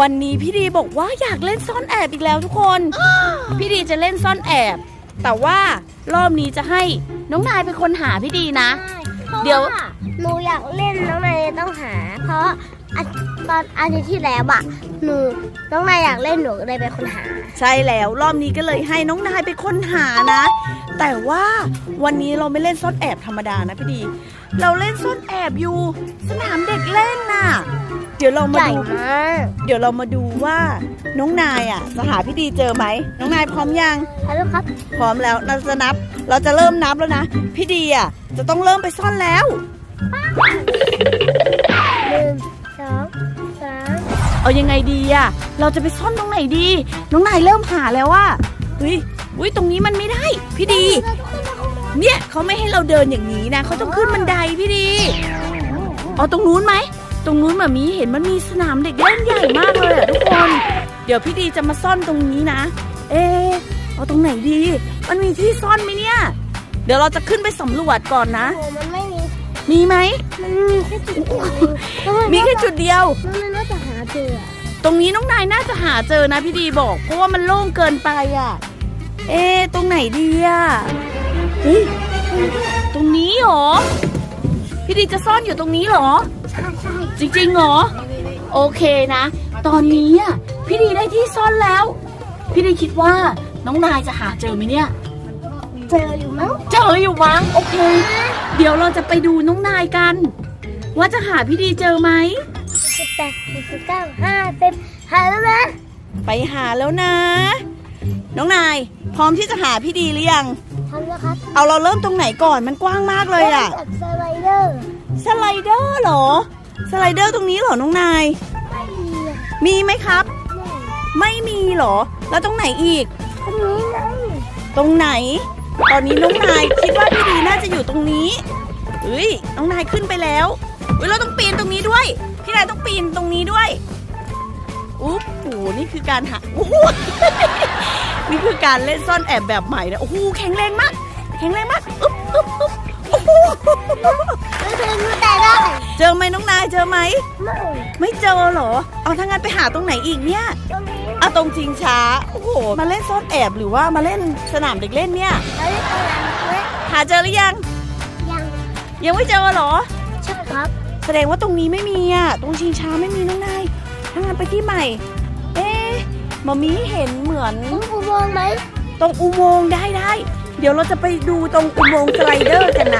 วันนี้พี่ดีบอกว่าอยากเล่นซ่อนแอบอีกแล้วทุกคน พี่ดีจะเล่นซ่อนแอบ แต่ว่ารอบนี้จะให้น้องนายเป็นคนหาพี่ดีนะ เดี๋เดี๋ยยววหนูอยากเล่นน้องนายต้องหา เพราะอาตอนอาทิตย์ที่แล้วอะหนูน้องนายอยากเล่นหนูก็เลยเป็นคนหา ใช่แล้วรอบนี้ก็เลยให้น้องนายเป็นคนหานะ แต่ว่าวันนี้เราไม่เล่นซ่อนแอบธรรมดานะพี่ดี เราเล่นซ่อนแอบอยู่ สนามเด็กเล่นน่ะ เดี๋ยวเรามาใหญ่ดูมากเดี๋ยวเรามาดูว่าน้องนายอะจะหาพี่ดีเจอไหมน้องนายพร้อมยังฮัลโหลครับ พร้อมแล้วเราจะนับ เราจะเริ่มนับแล้วนะพี่ดีอะจะต้องเริ่มไปซ่อนแล้วหนึ่งสองสามเอายังไงดีอะเราจะไปซ่อนตรงไหนดี น้องนายเริ่มหาแล้วว่าเฮ้ยอุ้ยตรงนี้มันไม่ได้ พี่ดี เนี่ยเขาไม่ให้เราเดินอย่างนี้นะเขาต้องขึ้นบันไดพี่ดีเอาตรงนู้นไหม ตรงนู้นแบบมีเห็นมันมีสนามเด็กเล่นใหญ่มากเลยอะทุกคน เดี๋ยวพี่ดีจะมาซ่อนตรงนี้นะ เอะเอาตรงไหนดี มันมีที่ซ่อนไหมเนี่ย เดี๋ยวเราจะขึ้นไปสำรวจก่อนนะ โอ้มันไม่มี มีไหม มันมีแค่จุดเดียวน้องนายมีแค่จุดเดียวน้องนายน่าจะหาเจออะตรงนี้น้องนายน่าจะหาเจอนะพี่ดีบอก เพราะว่ามันโล่งเกินไปอะเอ๊ะตรงไหนดีอะเฮ้ยตรงนี้เหรอ พี่ดีจะซ่อนอยู่ตรงนี้เหรอใช่ใช่ จริงๆเหรอ โอเคนะ ตอนนี้อะพี่ดีได้ที่ซ่อนแล้ว พี่ดีคิดว่าน้องนายจะหาเจอไหมเนี่ย เจออยู่มั้งเจออยู่มั้งโอเค เดี๋ยวเราจะไปดูน้องนายกัน ว่าจะหาพี่ดีเจอไหมสิบแปดสิบเก้าห้าสิบหาแล้วนะไปหาแล้วนะ น้องนาย พร้อมที่จะหาพี่ดีหรือยัง ทำแล้วครับเอาเราเริ่มตรงไหนก่อนมันกว้างมากเลยอะริ่มจากสไลเดอร์ สไลเดอร์เหรอ สไลเดอร์ตรงนี้เหรอน้องนาย ไม่มีอะมีไหมครับไม่ไม่มีเหรอ แล้วตรงไหนอีก ตรงนี้ไงตรงไหน ตอนนี้น้องนายคิดว่าพี่ดีน่าจะอยู่ตรงนี้เฮ้ย น้องนายขึ้นไปแล้วเฮ้ยเราต้องปีนตรงนี้ด้วย พี่นายต้องปีนตรงนี้ด้วยอุ๊บโหนี่คือการหาโอ้โหนี่คือการเล่นซ่อนแอบแบบใหม่นะ โอ้โห แข็งแรงมาก แข็งแรงมาก อุ๊บอุ๊บอุ๊บโอ้โห ไม่เคยรู้แต่ได้เจอไหมน้องนายเจอไหม ไม่ไม่เจอเหรอ เอาถ้างั้นไปหาตรงไหนอีกเนี่ยตรงนี้เอาตรงจริงช้า โอ้โห มาเล่นซ่อนแอบหรือว่ามาเล่นสนามเด็กเล่นเนี่ยแล้วนี่ตรงนั้นเว้ยหาเจอหรือยัง ยังยังไม่เจอเหรอ ใช่ครับแสดงว่าตรงนี้ไม่มีอะ ตรงชิงช้าไม่มีน้องนายถ้างั้นไปที่ใหม่ เอ๊ะมามีเห็นเหมือนต้องอุโมงค์ไหม ตรงอุโมงค์ได้ได้ เดี๋ยวเราจะไปดูตรงอุโมงค์สไลเดอร์กันนะน้องนายอะ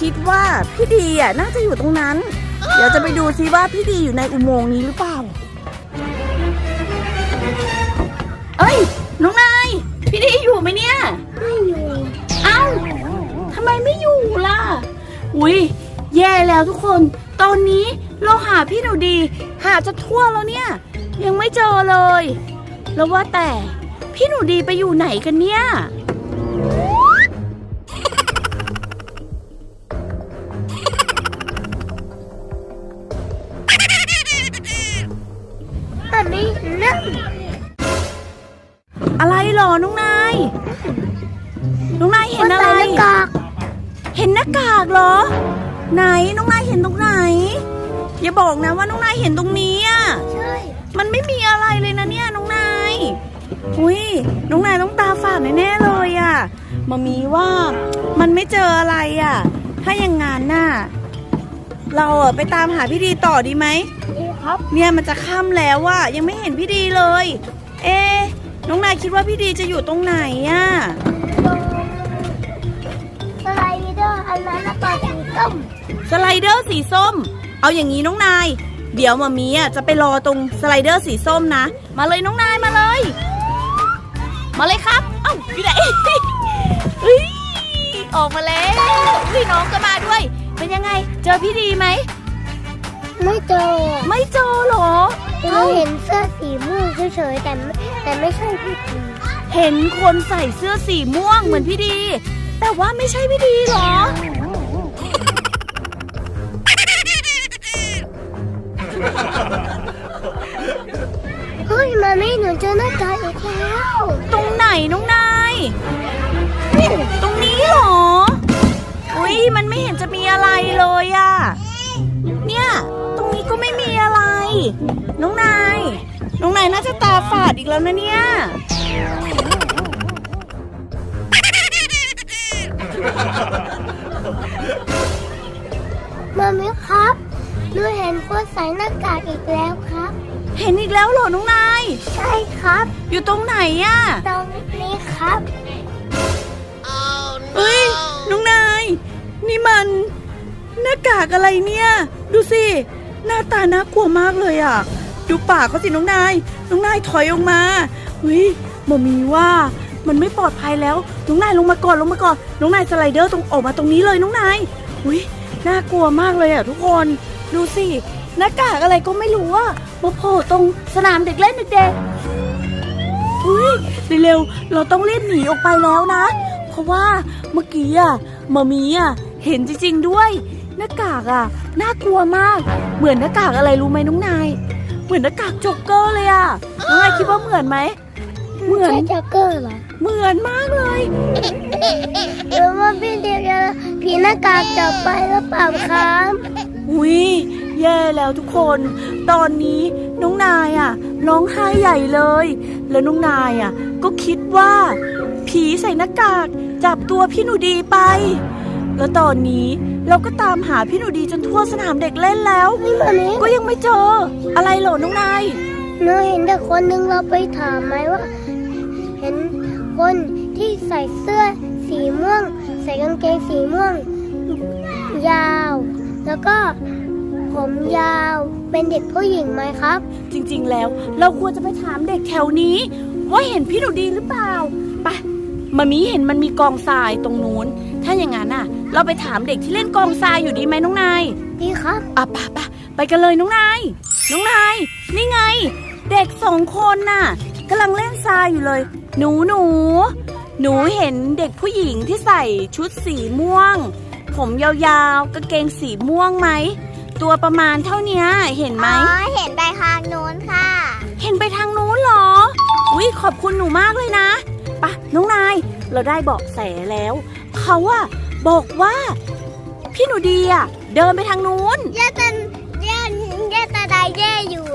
คิดว่าพี่ดีอะน่าจะอยู่ตรงนั้น เดี๋ยวจะไปดูซิว่าพี่ดีอยู่ในอุโมงค์นี้หรือเปล่า เอ้ยน้องนายพี่ดีอยู่ไหมเนี่ย ไม่อยู่ เอ้าทำไมไม่อยู่ล่ะ อุ้ยแย่แล้วทุกคน ตอนนี้เราหาพี่หนูดี หาจะทั่วแล้วเนี่ย ยังไม่เจอเลย แล้วว่าแต่พี่หนูดีไปอยู่ไหนกันเนี่ย ตอนนี้นั่งอะไรหรอน้องนาย น้องนายเห็นอะไรใส่หน้ากากเห็นหน้ากากเหรอ ไหนน้องนายเห็นตรงไหน อย่าบอกนะว่าน้องนายเห็นตรงนี้อะ ใช่มันไม่มีอะไรเลยนะเนี่ยน้องนาย อุ้ยน้องนายต้องตาฝาดแน่ๆเลยอะ่ะมามีว่ามันไม่เจออะไรอะ่ะ ถ้าอย่างงั้นน่ะ เราอะไปตามหาพี่ดีต่อดีไหมนี่ ครับ เนี่ยมันจะค่ำแล้วอะยังไม่เห็นพี่ดีเลย เอ๊ะน้องนายคิดว่าพี่ดีจะอยู่ตรงไหนอะ่ะตรงสไลเดอร์อันนั้นแล้วก็สีส้มสไลเดอร์สีส้ม เอาอย่างนี้น้องนาย เดี๋ยวมามีอะจะไปรอตรงสไลเดอร์สีส้มนะ มาเลยน้องนายมาเลย มาเลยครับ เอ้าอยู่ไหนเฮ้ยออกมาแล้วพี่น้องก็มาด้วย เป็นยังไง เจอพี่ดีไหม ไม่เจอไม่เจอเหรอ เราเห็นเสื้อสีม่วงเฉยๆแต่ไม่แต่ไม่ใช่พี่ดีเห็นคนใส่เสื้อสีม่วงเหมือนพี่ดี แต่ว่าไม่ใช่พี่ดีเหรอ เฮ้ยมามี่หนูเจอหน้ากากอีกแล้ว ตรงไหนน้องนาย ตรงนี้เหรอ อุ้ยมันไม่เห็นจะมีอะไรเลยอะ นี่ยตรงนี้ก็ไม่มีอะไรน้องนาย น้องนายน่าจะตาฝาดอีกแล้วนะเนี่ย มามิครับหนูเห็นคนใส่หน้ากากอีกแล้วครับ เห็นอีกแล้วเหรอน้องนาย ใช่ครับ อยู่ตรงไหนอะ ตรงนี้ครับเฮ้ย น้องนาย นี่มัน หน้ากากอะไรเนี่ย ดูสิ หน้าตาน่ากลัวมากเลยอะดูปากเขาสิน้องนาย น้องนายถอยออกมาเฮ้ยหมอมีว่ามันไม่ปลอดภัยแล้ว น้องนายลงมาก่อนลงมาก่อน น้องนายสไลเดอร์ตรงออกมาตรงนี้เลยน้องนายอุ้ยน่ากลัวมากเลยอะทุกคน ดูสิหน้ากากอะไรก็ไม่รู้อะมาโผล่ตรงสนามเด็กเล่นเด็กๆอุ้ยเร็วๆเราต้องรีบหนีออกไปแล้วนะ เพราะว่าเมื่อกี้อะมอมีอะเห็นจริงๆด้วย หน้ากากอะน่ากลัวมาก เหมือนหน้ากากอะไรรู้ไหมน้องนาย เหมือนหน้ากากโจ๊กเกอร์เลยอะน้องนายคิดว่าเหมือนไหม เหมือนใช่จ็อกเกอร์เหรอ เหมือนมากเลยหรือว่าพี่เดียวจะผีหน้ากากจับไปหรือเปล่าครับอุ้ยแย่แล้วทุกคน ตอนนี้น้องนายอะร้องไห้ใหญ่เลย แล้วน้องนายอะก็คิดว่า ผีใส่หน้ากากจับตัวพี่หนูดีไป แล้วตอนนี้ เราก็ตามหาพี่หนูดีจนทั่วสนามเด็กเล่นแล้ว นี่มามิก็ยังไม่เจอ อะไรเหรอน้องนายหนูเห็นเด็กคนหนึ่งเราไปถามไหมว่า เห็นคนที่ใส่เสื้อสีม่วง ใส่กางเกงสีม่วง ยาว แล้วก็ผมยาวเป็นเด็กผู้หญิงไหมครับ จริงๆแล้ว เราควรจะไปถามเด็กแถวนี้ ว่าเห็นพี่หนูดีหรือเปล่าไป มามีเห็นมันมีกองทรายตรงนู้น ถ้าอย่างนั้นน่ะ เราไปถามเด็กที่เล่นกองทรายอยู่ดีไหมน้องนายดีครับอะไปไปไปกันเลยน้องนาย น้องนาย นี่ไง เด็กสองคนน่ะกำลังเล่นทรายอยู่เลย หนูหนู หนูเห็นเด็กผู้หญิงที่ใส่ชุดสีม่วง ผมยาวๆกางเกงสีม่วงไหม ตัวประมาณเท่าเนี้ยเห็นไหมเห็นไปทางโน้นค่ะ เห็นไปทางนู้นเหรอ อุ้ยขอบคุณหนูมากเลยนะไปะน้องนาย เราได้เบาะแสแล้ว เขาอะบอกว่า พี่หนูดีอะเดินไปทางนู้น ย่าตันย่าย่าตาไดแย่อยู่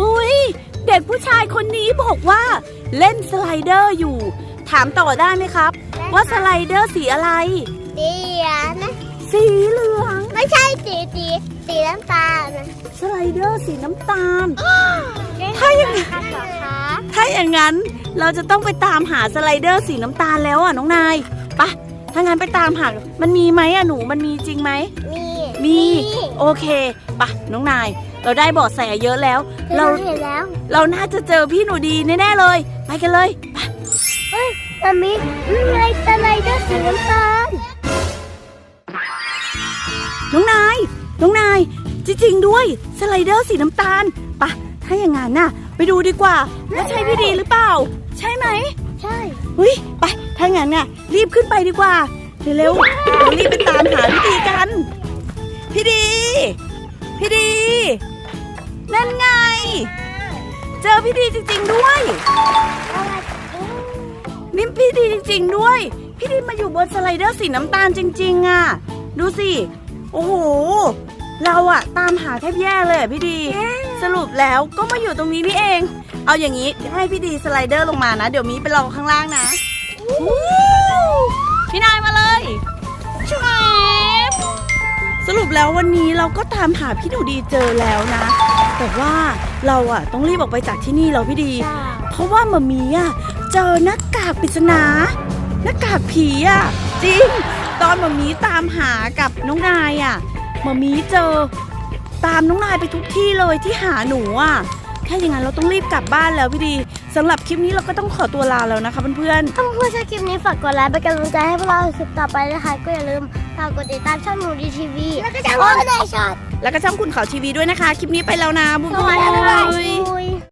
อุ้ยเด็กผู้ชายคนนี้บอกว่า เล่นสไลเดอร์อยู่ ถามต่อได้ไหมครับ ว่าสไลเดอร์สีอะไร เดียนะ สีเหลือง ไม่ใช่สีสีสีน้ำตาลนะสไลเดอร์สีน้ำตาล ถ้าอย่างนั้นครับเหรอคะ ถ้าอย่างนั้นเราจะต้องไปตามหาสไลเดอร์สีน้ำตาลแล้วอะน้องนายไปะถ้างั้นไปตามหา มันมีไหมอะหนู มันมีจริงไหม มี มี โอเคไปะน้องนาย เราได้เบาะแสเยอะแล้วเราเราเห็นแล้ว เราน่าจะเจอพี่หนูดีแน่ๆเลย ไปกันเลยไปเฮ้ยมามินี่ไงสไลเดอร์สีน้ำตาล น้องนาย น้องนาย จริงๆด้วย สไลเดอร์สีน้ำตาลไปะถ้าอย่างนั้นน่ะไป ดูดีกว่าว่าใช่พี่ดีหรือเปล่า ใช่ไหมใช่อุ้ยไปถ้างั้นน่ะรีบขึ้นไปดีกว่าเร็วๆเรารีบไปตามหาพี่ดีกัน พี่ดี พี่ดี นั่นไง เจอพี่ดีจริง ๆ ด้วยนี่พี่ดีจริง ๆ ด้วย พี่ดีมาอยู่บนสไลเดอร์สีน้ำตาลจริง ๆอะ ดูสิ โอ้โห เราอะตามหาแทบแย่เลยอะพี่ดี สรุปแล้วก็มาอยู่ตรงนี้นี่เอง เอาอย่างนี้ให้พี่ดีสไลเดอร์ลงมานะ เดี๋ยวมีไปรอข้างล่างนะวู้พี่นายมาเลยชวบสรุปแล้ววันนี้เราก็ตามหาพี่หนูดีเจอแล้วนะ แต่ว่าเราอะต้องรีบออกไปจากที่นี่แล้วพี่ดี เพราะว่ามามีอะเจอหน้ากากปริศนาหน้ากากผีอะจริง ตอนมามีตามหากับน้องนายอะมามีเจอ ตามน้องนายไปทุกที่เลยที่หาหนูอะแค่อย่างนั้นเราต้องรีบกลับบ้านแล้วพี่ดีสำหรับคลิปนี้เราก็ต้องขอตัวลาแล้วนะคะเพื่อนถ้าเพื่อนๆชอบคลิปนี้ฝากกดไลค์เป็นกำลังใจให้พวกเราคลิปต่อไปนะคะก็อย่าลืมฝากกดติดตามช่องหนูดีทีวีแล้วก็ช่องโอ้ได้ช็อตๆแล้วก็ช่องคุณเขาทีวีด้วยนะคะ คลิปนี้ไปแล้วนะ บ๊ายสบาวัสดีค่ะยบุย